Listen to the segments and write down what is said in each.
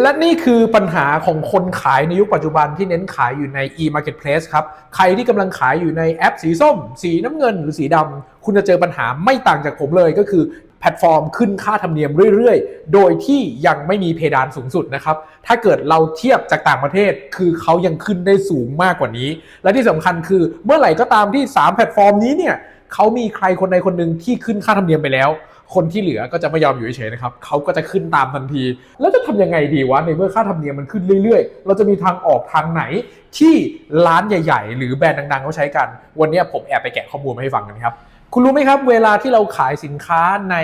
และนี่คือปัญหาของคนขายในยุคปัจจุบันที่เน้นขายอยู่ใน e-marketplace ครับ ใครที่กำลังขายอยู่ในแอปสีส้ม สีน้ำเงินหรือสีดำ คุณจะเจอปัญหาไม่ต่างจากผมเลยก็คือแพลตฟอร์มขึ้นค่าธรรมเนียมเรื่อยๆ โดยที่ยังไม่มีเพดานสูงสุดนะครับ ถ้าเกิดเราเทียบจากต่างประเทศ คือเขายังขึ้นได้สูงมากกว่านี้ และที่สำคัญคือเมื่อไหร่ก็ตามที่ 3 แพลตฟอร์มนี้เนี่ยเขามีใครคนใดคนหนึ่งที่ขึ้นค่าธรรมเนียมไปแล้ว คนที่เหลือก็จะไม่ยอมอยู่เฉยๆนะครับเขาก็จะขึ้นตามทันที แล้วจะทำยังไงดีวะในเมื่อค่าธรรมเนียมมันขึ้นเรื่อยๆ เราจะมีทางออกทางไหนที่ร้านใหญ่ๆ หรือแบรนด์ดังๆเขาใช้กัน วันนี้ผมแอบไปแกะข้อมูลมาให้ฟังกันครับคุณรู้ไหมครับ เวลาที่เราขายสินค้าใน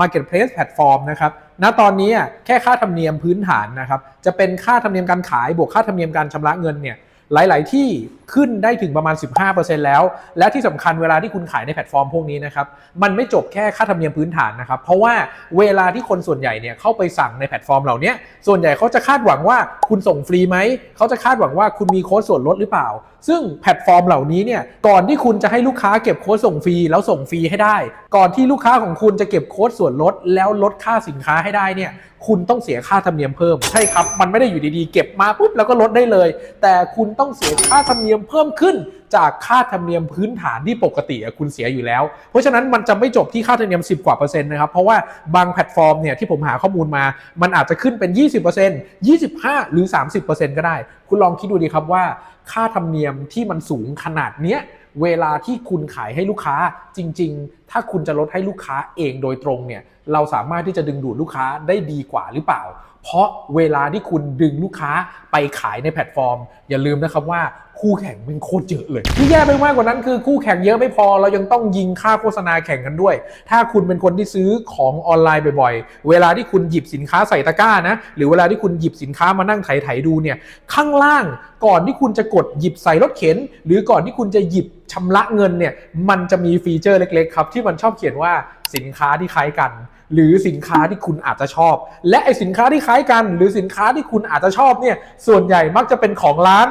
Marketplace แพลตฟอร์มนะครับณตอนนี้แค่ค่าธรรมเนียมพื้นฐานนะครับจะเป็นค่าธรรมเนียมการขายบวกค่าธรรมเนียมการชำระเงินเนี่ยหลาย ๆ ที่ ขึ้นได้ถึงประมาณ 15%แล้ว และที่สำคัญเวลาที่คุณขายในแพลตฟอร์มพวกนี้นะครับ มันไม่จบแค่ค่าธรรมเนียมพื้นฐานนะครับ เพราะว่าเวลาที่คนส่วนใหญ่เนี่ยเข้าไปสั่งในแพลตฟอร์มเหล่านี้ส่วนใหญ่เขาจะคาดหวังว่าคุณส่งฟรีไหม เขาจะคาดหวังว่าคุณมีโค้ดส่วนลดหรือเปล่า ซึ่งแพลตฟอร์มเหล่านี้เนี่ย ก่อนที่คุณจะให้ลูกค้าเก็บโค้ดส่งฟรีแล้วส่งฟรีให้ได้ ก่อนที่ลูกค้าของคุณจะเก็บโค้ดส่วนลด แล้วลดค่าสินค้าให้ได้เนี่ยคุณต้องเสียค่าธรรมเนียมเพิ่ม ใช่ครับ มันไม่ได้อยู่ดีๆ เก็บมาปุ๊บแล้วก็ลดได้เลย แต่คุณต้องเสียค่าธรรมเนียมเพิ่มขึ้นจากค่าธรรมเนียมพื้นฐานที่ปกติคุณเสียอยู่แล้ว เพราะฉะนั้นมันจะไม่จบที่ค่าธรรมเนียม 10 กว่าเปอร์เซ็นต์นะครับ เพราะว่าบางแพลตฟอร์มเนี่ยที่ผมหาข้อมูลมา มันอาจจะขึ้นเป็น 20% 25 หรือ 30%ก็ได้ คุณลองคิดดูดีครับว่าค่าธรรมเนียมที่มันสูงขนาดเนี้ยเวลาที่คุณขายให้ลูกค้าจริง ๆ ถ้าคุณจะลดให้ลูกค้าเองโดยตรงเนี่ยเราสามารถที่จะดึงดูดลูกค้าได้ดีกว่าหรือเปล่า เพราะเวลาที่คุณดึงลูกค้าไปขายในแพลตฟอร์ม อย่าลืมนะครับว่าคู่แข่งมันโคตรเยอะเลยที่แย่ไปมากกว่านั้นคือคู่แข่งเยอะไม่พอเรายังต้องยิงค่าโฆษณาแข่งกันด้วย ถ้าคุณเป็นคนที่ซื้อของออนไลน์บ่อยๆ เวลาที่คุณหยิบสินค้าใส่ตะกร้านะหรือเวลาที่คุณหยิบสินค้ามานั่งไถๆดูเนี่ยข้างล่างก่อนที่คุณจะกดหยิบใส่รถเข็น หรือก่อนที่คุณจะหยิบชำระเงินเนี่ยมันจะมีฟีเจอร์เล็กๆครับที่มันชอบเขียนว่าสินค้าที่คล้ายกัน หรือสินค้าที่คุณอาจจะชอบ และไอสินค้าที่คล้ายกัน หรือสินค้าที่คุณอาจจะชอบเนี่ยส่วนใหญ่มักจะเป็นของร้าน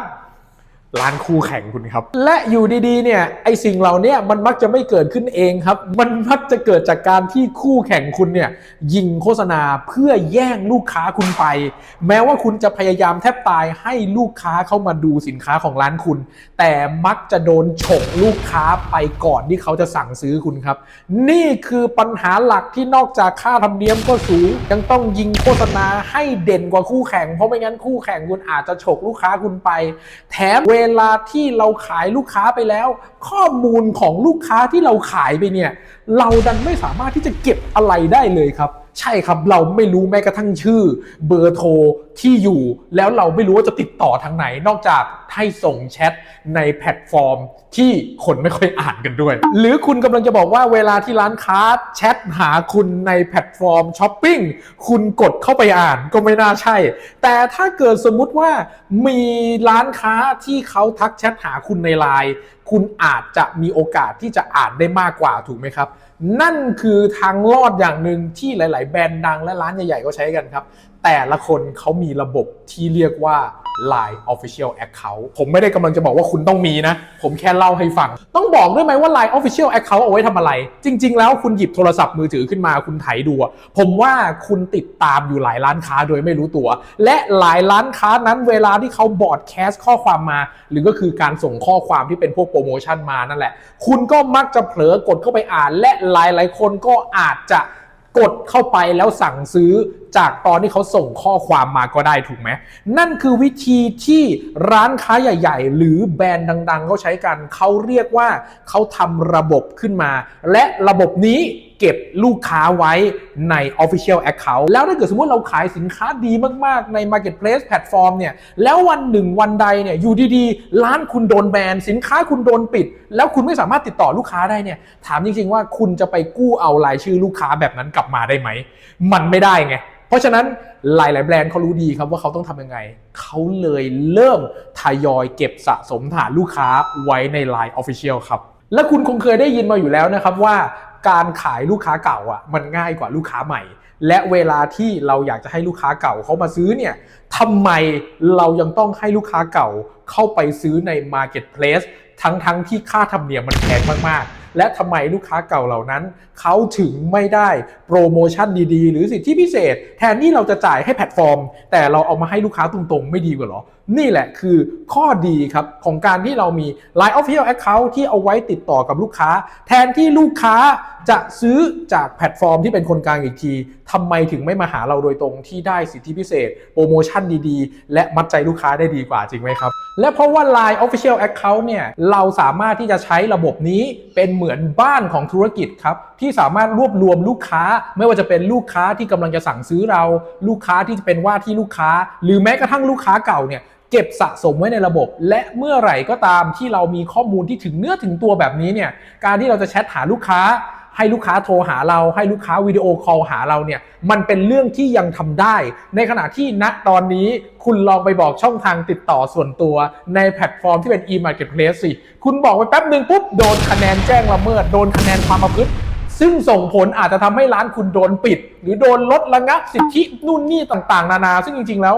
ร้านคู่แข่งคุณครับ และอยู่ดีๆ เนี่ยไอสิ่งเหล่านี้มันมักจะไม่เกิดขึ้นเองครับ มันมักจะเกิดจากการที่คู่แข่งคุณเนี่ยยิงโฆษณาเพื่อแย่งลูกค้าคุณไป แม้ว่าคุณจะพยายามแทบตายให้ลูกค้าเข้ามาดูสินค้าของร้านคุณ แต่มักจะโดนฉกลูกค้าไปก่อนที่เขาจะสั่งซื้อคุณครับ นี่คือปัญหาหลักที่นอกจากค่าธรรมเนียมก็สูงยังต้องยิงโฆษณาให้เด่นกว่าคู่แข่ง เพราะไม่งั้นคู่แข่งคุณอาจจะฉกลูกค้าคุณไป แถมเวลาที่เราขายลูกค้าไปแล้ว ข้อมูลของลูกค้าที่เราขายไปเนี่ย เราดันไม่สามารถที่จะเก็บอะไรได้เลยครับ ใช่ครับเราไม่รู้แม้กระทั่งชื่อ เบอร์โทรที่อยู่แล้วเราไม่รู้ว่าจะติดต่อทางไหน นอกจากให้ส่งแชทในแพลตฟอร์ม ที่คนไม่ค่อยอ่านกันด้วย หรือคุณกำลังจะบอกว่าเวลาที่ร้านค้าแชทหาคุณในแพลตฟอร์มช้อปปิ้งคุณกดเข้าไปอ่านก็ไม่น่าใช่ แต่ถ้าเกิดสมมุติว่ามีร้านค้าที่เขาทักแชทหาคุณในไลน์คุณอาจจะมีโอกาสที่จะอ่านได้มากกว่าถูกไหมครับ นั่นคือทางรอดอย่างหนึ่งที่หลาย ๆ แบรนด์ดังและร้านใหญ่ ๆ ก็ใช้กันครับ แต่ละคนเขามีระบบที่เรียกว่า Line Official Account ผมไม่ได้กำลังจะบอกว่าคุณต้องมีนะ ผมแค่เล่าให้ฟัง ต้องบอกด้วยไหมว่า Line Official Account เอาไว้ทำอะไร จริง ๆ แล้วคุณหยิบโทรศัพท์มือถือขึ้นมาคุณไถดูผมว่าคุณติดตามอยู่หลายร้านค้าโดยไม่รู้ตัว และหลายร้านค้านั้นเวลาที่เขาบอร์ดแคสข้อความมา หรือก็คือการส่งข้อความที่เป็นพวกโปรโมชั่นมานั่นแหละ คุณก็มักจะเผลอกดเข้าไปอ่าน และหลายๆ คนก็อาจจะกดเข้าไปแล้วสั่งซื้อ จากตอนที่เขาส่งข้อความมาก็ได้ถูกไหม นั่นคือวิธีที่ร้านค้าใหญ่ ๆ หรือแบรนด์ดัง ๆเขาใช้กันเขาเรียกว่าเขาทำระบบขึ้นมา และระบบนี้เก็บลูกค้าไว้ใน Official Account แล้วถ้าเกิดสมมติเราขายสินค้าดีมากๆ ใน Marketplace แพลตฟอร์มเนี่ย แล้ววันหนึ่งวันใดเนี่ยอยู่ดีๆ ร้านคุณโดนแบน สินค้าคุณโดนปิด แล้วคุณไม่สามารถติดต่อลูกค้าได้เนี่ย ถามจริงๆว่าคุณจะไปกู้เอารายชื่อลูกค้าแบบนั้นกลับมาได้ไหม มันไม่ได้ไง เพราะฉะนั้นหลาย ๆ แบรนด์เขารู้ดีครับว่าเขาต้องทำยังไง เขาเลยเริ่มทยอยเก็บสะสมฐานลูกค้าไว้ใน Line Official ครับ และคุณคงเคยได้ยินมาอยู่แล้วนะครับว่าการขายลูกค้าเก่าอะมันง่ายกว่าลูกค้าใหม่ และเวลาที่เราอยากจะให้ลูกค้าเก่าเขามาซื้อเนี่ยทำไมเรายังต้องให้ลูกค้าเก่าเข้าไปซื้อใน Marketplace ทั้งๆที่ค่าธรรมเนียมมันแพงมากๆ และทำไมลูกค้าเก่าเหล่านั้น เขาถึงไม่ได้โปรโมชั่นดีๆ หรือสิทธิพิเศษ แทนที่เราจะจ่ายให้แพลตฟอร์ม แต่เราเอามาให้ลูกค้าตรงๆ ไม่ดีกว่าหรอนี่แหละคือข้อดีครับของการที่เรามี Line Official Account ที่เอาไว้ติดต่อกับลูกค้า แทนที่ลูกค้าจะซื้อจากแพลตฟอร์มที่เป็นคนกลางอีกทีทำไมถึงไม่มาหาเราโดยตรงที่ได้สิทธิพิเศษ โปรโมชั่นดีๆ และมัดใจลูกค้าได้ดีกว่าจริงไหมครับ และเพราะว่า Line Official Account เนี่ยเราสามารถที่จะใช้ระบบนี้เป็นเหมือนบ้านของธุรกิจครับที่สามารถรวบรวมลูกค้า ไม่ว่าจะเป็นลูกค้าที่กำลังจะสั่งซื้อเรา ลูกค้าที่จะเป็นว่าที่ลูกค้า หรือแม้กระทั่งลูกค้าเก่าเนี่ย เก็บสะสมไว้ในระบบ และเมื่อไหร่ก็ตามที่เรามีข้อมูลที่ถึงเนื้อถึงตัวแบบนี้เนี่ยการที่เราจะแชทหาลูกค้า ให้ลูกค้าโทรหาเรา ให้ลูกค้าวิดีโอคอลหาเราเนี่ยมันเป็นเรื่องที่ยังทำได้ ในขณะที่ณตอนนี้คุณลองไปบอกช่องทางติดต่อส่วนตัวในแพลตฟอร์มที่เป็น e-marketplace สิคุณบอกไปแป๊บหนึ่งปุ๊บโดนคะแนนแจ้งละเมิดโดนคะแนนความประพฤติซึ่งส่งผลอาจจะทำให้ร้านคุณโดนปิด หรือโดนลดระงับสิทธินู่นนี่ต่างๆ นานา ซึ่งจริงๆแล้ว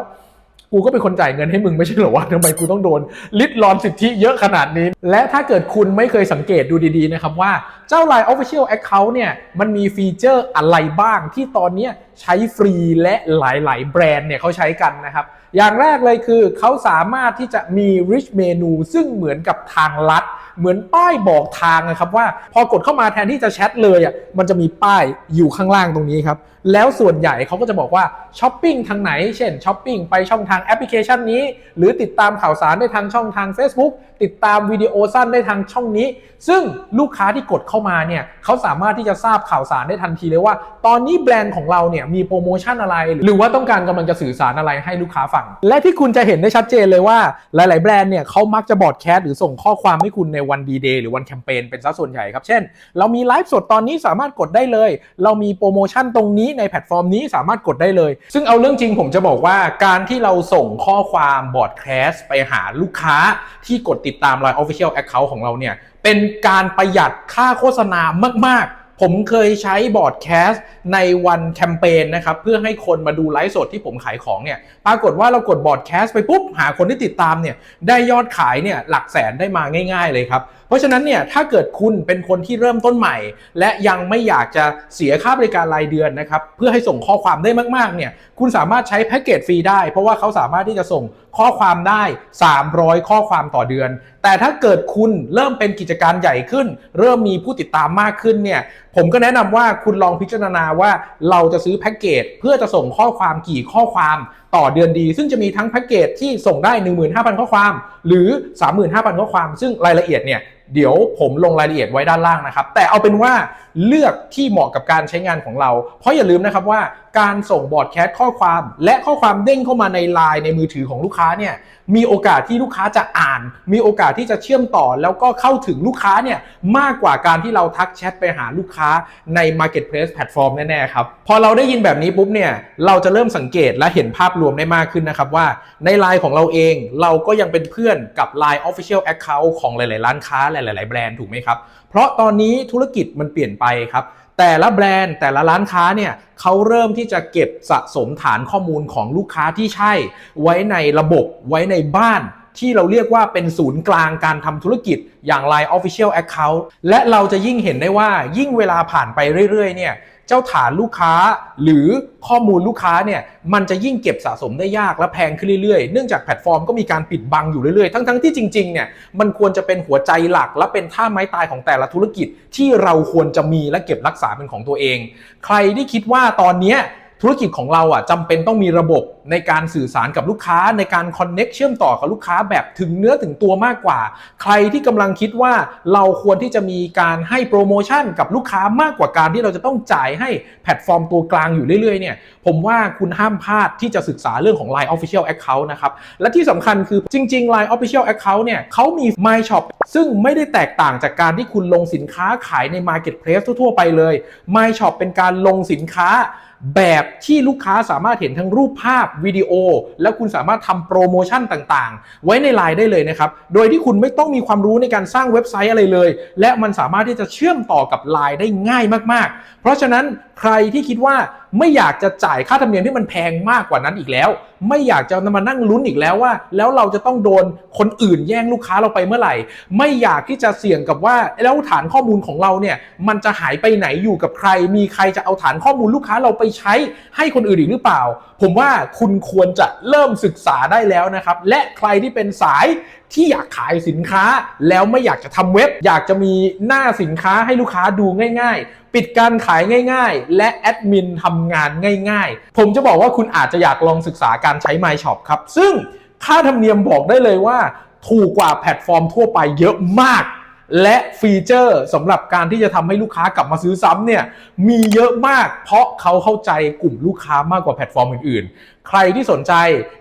กูก็เป็นคนจ่ายเงินให้มึงไม่ใช่เหรอวะทำไมกูต้องโดนลิดรอนสิทธิเยอะขนาดนี้ และถ้าเกิดคุณไม่เคยสังเกตดูดีๆนะครับว่าเจ้า Line Official Account เนี่ยมันมีฟีเจอร์อะไรบ้างที่ตอนนี้ใช้ฟรีและหลายๆ แบรนด์เนี่ยเขาใช้กันนะครับ อย่างแรกเลยคือเขาสามารถที่จะมี rich menu ซึ่งเหมือนกับทางลัดเหมือนป้ายบอกทางนะครับว่าพอกดเข้ามาแทนที่จะแชทเลยอะมันจะมีป้ายอยู่ข้างล่างตรงนี้ครับ แล้วส่วนใหญ่เขาก็จะบอกว่าช้อปปิ้งทางไหน เช่นช้อปปิ้งไปช่องทางแอปพลิเคชันนี้ หรือติดตามข่าวสารได้ทางช่องทาง Facebook ติดตามวิดีโอสั้นได้ทางช่องนี้ ซึ่งลูกค้าที่กดเข้ามาเนี่ยเขาสามารถที่จะทราบข่าวสารได้ทันทีเลยว่า ตอนนี้แบรนด์ของเราเนี่ยมีโปรโมชั่นอะไร หรือว่าต้องการกำลังจะสื่อสารอะไรให้ลูกค้าฟัง และที่คุณจะเห็นได้ชัดเจนเลยว่าหลาย ๆ แบรนด์เนี่ยเขามักจะบอดแคสต์หรือส่งข้อความให้คุณในวันดีเดย์หรือวันแคมเปญเป็นซะส่วนใหญ่ครับ เช่น เรามีไลฟ์สดตอนนี้สามารถกดได้เลย เรามีโปรโมชั่นตรงนี้ในแพลตฟอร์มนี้สามารถกดได้เลย ซึ่งเอาเรื่องจริงผมจะบอกว่าการที่เราส่งข้อความบอร์ดแคสไปหาลูกค้าที่กดติดตาม Line Official Account ของเราเนี่ยเป็นการประหยัดค่าโฆษณามากๆ ผมเคยใช้บอร์ดแคสต์ในวันแคมเปญนะครับเพื่อให้คนมาดูไลฟ์สดที่ผมขายของเนี่ยปรากฏว่าเรากดบอร์ดแคสต์ไปปุ๊บหาคนที่ติดตามเนี่ยได้ยอดขายเนี่ยหลักแสนได้มาง่าย ๆ เลยครับ ราะฉะนั้นเนี่ยถ้าเกิดคุณเป็นคนที่เริ่มต้นใหม่ และยังไม่อยากจะเสียค่าบริการรายเดือนนะครับเพื่อให้ส่งข้อความได้มากๆเนี่ยคุณสามารถใช้แพ็กเกจฟรีได้ เพราะว่าเขาสามารถที่จะส่งข้อความได้ 300 ข้อความต่อเดือน แต่ถ้าเกิดคุณเริ่มเป็นกิจการใหญ่ขึ้น เริ่มมีผู้ติดตามมากขึ้นเนี่ยผมก็แนะนำว่าคุณลองพิจารณาว่าเราจะซื้อแพ็กเกจเพื่อจะส่งข้อความกี่ข้อความต่อเดือนดี ซึ่งจะมีทั้งแพ็กเกจที่ส่งได้ 15,000 ข้อความ หรือ 35,000 ข้อความ ซึ่งรายละเอียดเนี่ยเดี๋ยวผมลงรายละเอียดไว้ด้านล่างนะครับ แต่เอาเป็นว่าเลือกที่เหมาะกับการใช้งานของเรา เพราะอย่าลืมนะครับว่า การส่งบอร์ดแคสข้อความ และข้อความเด้งเข้ามาในไลน์ในมือถือของลูกค้าเนี่ยมีโอกาสที่ลูกค้าจะอ่าน มีโอกาสที่จะเชื่อมต่อ แล้วก็เข้าถึงลูกค้าเนี่ยมากกว่าการที่เราทักแชทไปหาลูกค้าใน Marketplace แพลตฟอร์มแน่ๆครับพอเราได้ยินแบบนี้ปุ๊บเนี่ยเราจะเริ่มสังเกตและเห็นภาพรวมได้มากขึ้นนะครับว่าในไลน์ของเราเองเราก็ยังเป็นเพื่อนกับ Line Official Account ของหลายๆร้านค้าหลายๆแบรนด์ถูกไหมครับเพราะตอนนี้ธุรกิจมันเปลี่ยนไปครับ แต่ละแบรนด์แต่ละร้านค้าเนี่ยเขาเริ่มที่จะเก็บสะสมฐานข้อมูลของลูกค้าที่ใช่ ไว้ในระบบไว้ในบ้านที่เราเรียกว่าเป็นศูนย์กลางการทำธุรกิจอย่าง Line Official Account และเราจะยิ่งเห็นได้ว่ายิ่งเวลาผ่านไปเรื่อยๆเนี่ย เจ้าฐานลูกค้าหรือข้อมูลลูกค้าเนี่ยมันจะยิ่งเก็บสะสมได้ยากและแพงขึ้นเรื่อยๆ เนื่องจากแพลตฟอร์มก็มีการปิดบังอยู่เรื่อยๆ ทั้งๆที่จริงๆเนี่ยมันควรจะเป็นหัวใจหลัก และเป็นท่าไม้ตายของแต่ละธุรกิจที่เราควรจะมีและเก็บรักษาเป็นของตัวเอง ใครที่คิดว่าตอนนี้ธุรกิจของเราอะจำเป็นต้องมีระบบในการสื่อสารกับลูกค้าในการคอนเน็กเชื่อมต่อกับลูกค้าแบบถึงเนื้อถึงตัวมากกว่า ใครที่กำลังคิดว่าเราควรที่จะมีการให้โปรโมชั่นกับลูกค้ามากกว่าการที่เราจะต้องจ่ายให้แพลตฟอร์มตัวกลางอยู่เรื่อยๆเนี่ยผมว่าคุณห้ามพลาดที่จะศึกษาเรื่องของ Line Official Account นะครับ และที่สำคัญคือจริง ๆ Line Official Account เนี่ยเขามี My Shop ซึ่งไม่ได้แตกต่างจากการที่คุณลงสินค้าขายใน Marketplace ทั่วๆไปเลย My Shop เป็นการลงสินค้าแบบที่ลูกค้าสามารถเห็นทั้งรูปภาพวิดีโอ แล้วคุณสามารถทำโปรโมชั่นต่างๆ ไว้ในไลน์ได้เลยนะครับ โดยที่คุณไม่ต้องมีความรู้ในการสร้างเว็บไซต์อะไรเลย และมันสามารถที่จะเชื่อมต่อกับไลน์ได้ง่ายมากๆ เพราะฉะนั้นใครที่คิดว่าไม่อยากจะจ่ายค่าธรรมเนียมที่มันแพงมากกว่านั้นอีกแล้ว ไม่อยากจะมานั่งลุ้นอีกแล้วว่า แล้วเราจะต้องโดนคนอื่นแย่งลูกค้าเราไปเมื่อไหร่ ไม่อยากที่จะเสี่ยงกับว่าแล้วฐานข้อมูลของเราเนี่ยมันจะหายไปไหนอยู่กับใคร มีใครจะเอาฐานข้อมูลลูกค้าเราไปใช้ให้คนอื่นอีกหรือเปล่า ผมว่าคุณควรจะเริ่มศึกษาได้แล้วนะครับและใครที่เป็นสาย ที่อยากขายสินค้าแล้วไม่อยากจะทำเว็บ อยากจะมีหน้าสินค้าให้ลูกค้าดูง่าย ๆ ปิดการขายง่าย ๆ และแอดมินทำงานง่าย ๆ ผมจะบอกว่าคุณอาจจะอยากลองศึกษาการใช้ MyShop ครับ ซึ่งค่าธรรมเนียมบอกได้เลยว่า ถูกกว่าแพลตฟอร์มทั่วไปเยอะมาก และฟีเจอร์สำหรับการที่จะทำให้ลูกค้ากลับมาซื้อซ้ำเนี่ยมีเยอะมากเพราะเขาเข้าใจกลุ่มลูกค้ามากกว่าแพลตฟอร์มอื่น ๆ ใครที่สนใจ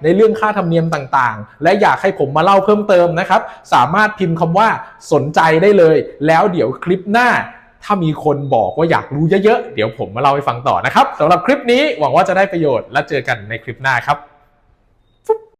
ในเรื่องค่าธรรมเนียมต่างๆ และอยากให้ผมมาเล่าเพิ่มเติมนะครับ สามารถพิมพ์คำว่าสนใจได้เลย แล้วเดี๋ยวคลิปหน้าถ้ามีคนบอกว่าอยากรู้เยอะๆ เดี๋ยวผมมาเล่าให้ฟังต่อนะครับสำหรับคลิปนี้หวังว่าจะได้ประโยชน์และเจอกันในคลิปหน้าครับ